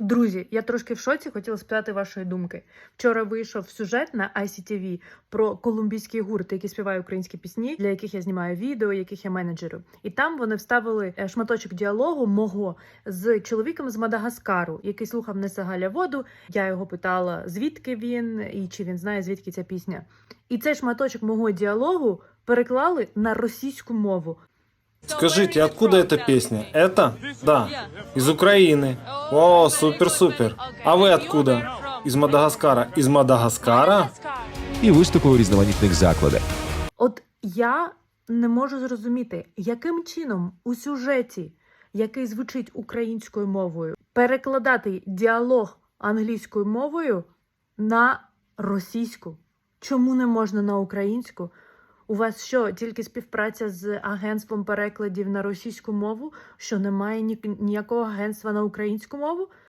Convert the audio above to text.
Друзі, я трошки в шоці, хотіла спитати вашої думки. Вчора вийшов сюжет на ICTV про колумбійський гурт, який співає українські пісні, для яких я знімаю відео, яких я менеджерю. І там вони вставили е, шматочок діалогу мого з чоловіком з Мадагаскару, який слухав «Несе Галя воду. Я його питала, звідки він і чи він знає, звідки ця пісня. І цей шматочок мого діалогу переклали на російську мову. Скажите, откуда эта песня? Это? Да. Из Украины. О, супер-супер. А вы откуда? Из Мадагаскара. Из Мадагаскара? і виступи у різноманітних закладах. От я не можу зрозуміти, яким чином у сюжеті, який звучить українською мовою, перекладати діалог англійською мовою на російську. Чому не можна на українську? У вас що, тільки співпраця з агентством перекладів на російську мову? Що немає ні- ніякого агентства на українську мову?